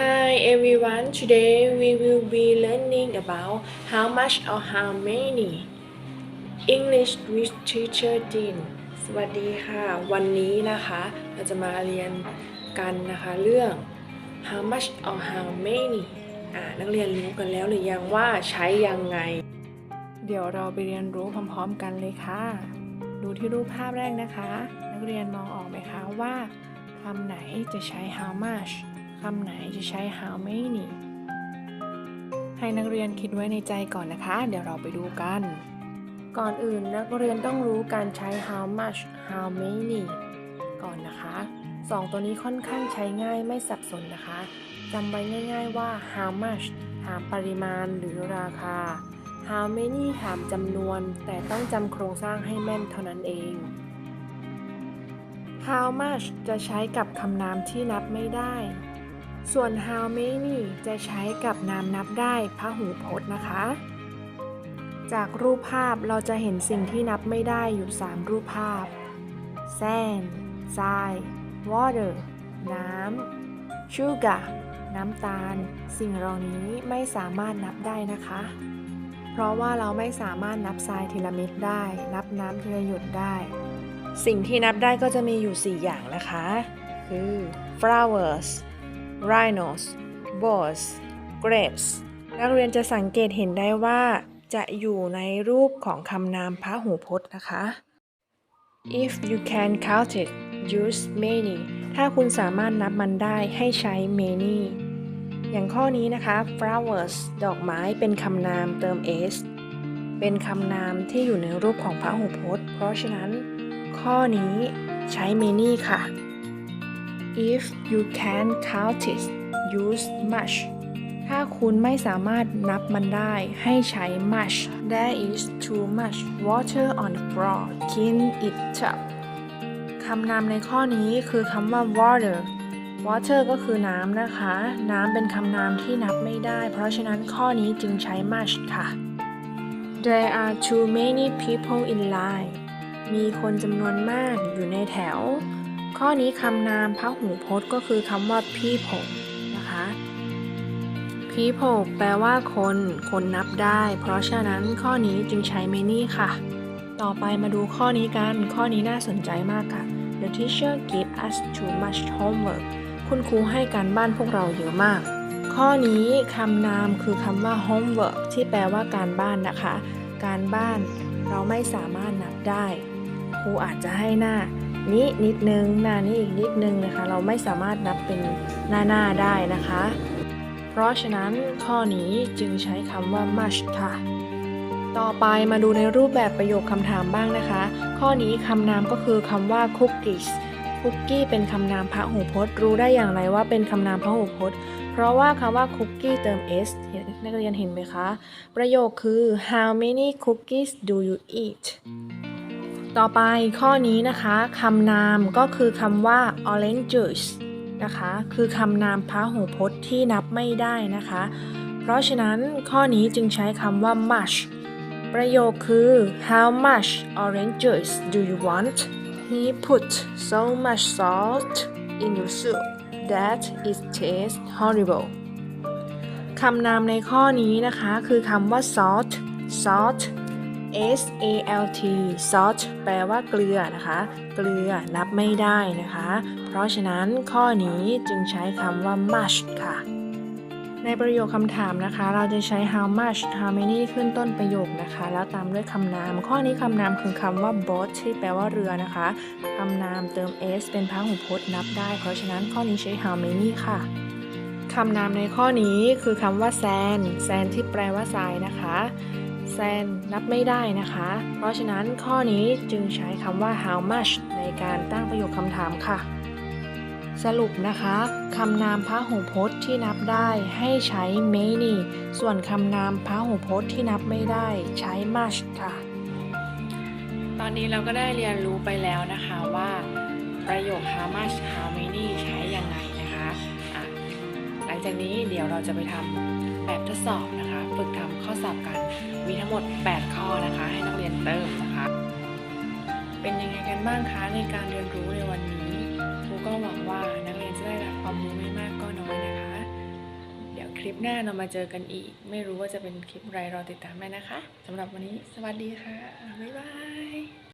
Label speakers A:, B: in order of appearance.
A: Hi everyone, today we will be learning about how much or how many English with teacher Dean สวัสดีค่ะ วันนี้นะคะเราจะมาเรียนกันนะคะเรื่อง how much or how many อ่านักเรียนรู้กันแล้วหรือยังว่าใช้ยังไง เดี๋ยวเราไปเรียนรู้พร้อมๆกันเลยค่ะ ดูที่รูปภาพแรกนะคะ นักเรียนมองออกไหมคะว่าคำไหนจะใช้ how much คำไหนจะใช้ how many ให้นักเรียนคิดไว้ในใจก่อนนะคะ เดี๋ยวเราไปดูกัน ก่อนอื่นนักเรียนต้องรู้การใช้ how much how many ก่อนนะคะสองตัวนี้ค่อนข้างใช้ง่ายไม่สับสนนะคะจำไว้ง่ายๆว่า how much ถามปริมาณหรือราคา how many ถามจำนวน แต่ต้องจำโครงสร้างให้แม่นเท่านั้นเอง how much จะใช้กับคำนามที่นับไม่ได้ ส่วน how many จะใช้กับนามนับได้พหูพจน์นะคะ จากรูปภาพเราจะเห็นสิ่งที่นับไม่ได้อยู่ 3 รูปภาพ sand ทราย water น้ำ sugar น้ำตาล สิ่งเหล่านี้ไม่สามารถนับได้นะคะ เพราะว่าเราไม่สามารถนับทรายทีละเม็ดได้ นับน้ำทีละหยดได้ สิ่งที่นับได้ก็จะมีอยู่ 4 อย่างนะคะ คือ flowers rhinos boars grapes นักเรียนจะสังเกตเห็นได้ว่า จะอยู่ในรูปของคำนามพหูพจน์นะคะ if you can count it use many ถ้าคุณสามารถนับมันได้ให้ใช้ many อย่างข้อนี้นะคะ flowers ดอกไม้เป็นคำนามเติม s เป็นคำนามที่อยู่ในรูปของพหูพจน์ เพราะฉะนั้น ข้อนี้ใช้ many ค่ะ if you can't count it use much ถ้าคุณไม่สามารถนับมันได้ให้ใช้ much there is too much water on the floor clean it up คำนามในข้อนี้คือคำว่า water water ก็คือน้ำนะคะ น้ำเป็นคำนามที่นับไม่ได้ เพราะฉะนั้นข้อนี้จึงใช้ much ค่ะ there are too many people in line มีคนจำนวนมากอยู่ในแถว ข้อนี้คำนามพหูพจน์ก็คือคำว่า people นะคะ people แปลว่าคน คนนับได้ เพราะฉะนั้นข้อนี้จึงใช้ many ค่ะ ต่อไปมาดูข้อนี้กัน ข้อนี้น่าสนใจมากค่ะ The teacher gave us too much homework คุณครูให้การบ้านพวกเราเยอะมาก ข้อนี้คำนามคือคำว่า homework ที่แปลว่าการบ้านนะคะ การบ้านเราไม่สามารถนับได้ ครูอาจจะให้หน้า นี้นิดนึงหน้านี้อีกนิดนึงนะคะ เราไม่สามารถนับเป็นหน้าหน้าได้นะคะ เพราะฉะนั้นข้อนี้จึงใช้คำว่า much ค่ะ ต่อไปมาดูในรูปแบบประโยคคำถามบ้างนะคะ ข้อนี้คำนามก็คือคำว่า cookies cookie เป็นคำนามพหูพจน์ รู้ได้อย่างไรว่าเป็นคำนามพหูพจน์ เพราะว่าคำว่า cookie เติม s เนนักเรียนเห็นไหมคะ ประโยคคือ how many cookies do you eat ต่อไปข้อนี้นะคะคำนามก็คือคำว่า orange juice นะคะคือคำนามพหูพจน์ที่นับไม่ได้นะคะ เพราะฉะนั้นข้อนี้จึงใช้คำว่า much ประโยคคือ how much orange juice do you want he put so much salt in your soup that it tastes horrible คำนามในข้อนี้นะคะคือคำว่า salt salt S A L T salt แปลว่าเกลือนะคะ เกลือนับไม่ได้นะคะ เพราะฉะนั้นข้อนี้จึงใช้คำว่า much ค่ะ ในประโยคคำถามนะคะ เราจะใช้ how much how many ขึ้นต้นประโยคนะคะ แล้วตามด้วยคำนาม ข้อนี้คำนามคือคำว่า boat ที่แปลว่าเรือนะคะคำนามเติม s เป็นพหูพจน์นับได้ เพราะฉะนั้นข้อนี้ใช้ how many ค่ะ คำนามในข้อนี้คือคำว่า sand sand ที่แปลว่าทรายนะคะแซนนับไม่ได้นะคะ เพราะฉะนั้นข้อนี้จึงใช้คำว่า how much ในการตั้งประโยคคำถามค่ะ สรุปนะคะคำนามพหูพจน์ที่นับได้ให้ใช้ many ส่วนคำนามพหูพจน์ที่นับไม่ได้ใช้ much ค่ะ ตอนนี้เราก็ได้เรียนรู้ไปแล้วนะคะว่า ประโยค how much how many ใช้อยังไง จากนี้เดี๋ยวเราจะไปทำแบบทดสอบนะคะ ฝึกทำข้อสอบกันมีทั้งหมด 8 ข้อนะคะ ให้นักเรียนเติมนะคะ เป็นยังไงกันบ้างคะในการเรียนรู้ในวันนี้ครูก็หวังว่านักเรียนจะได้รับความรู้ไม่มากก็น้อยนะคะ เดี๋ยวคลิปหน้าเรามาเจอกันอีก ไม่รู้ว่าจะเป็นคลิปอะไรรอติดตามได้นะคะสำหรับวันนี้สวัสดีค่ะบ๊ายบาย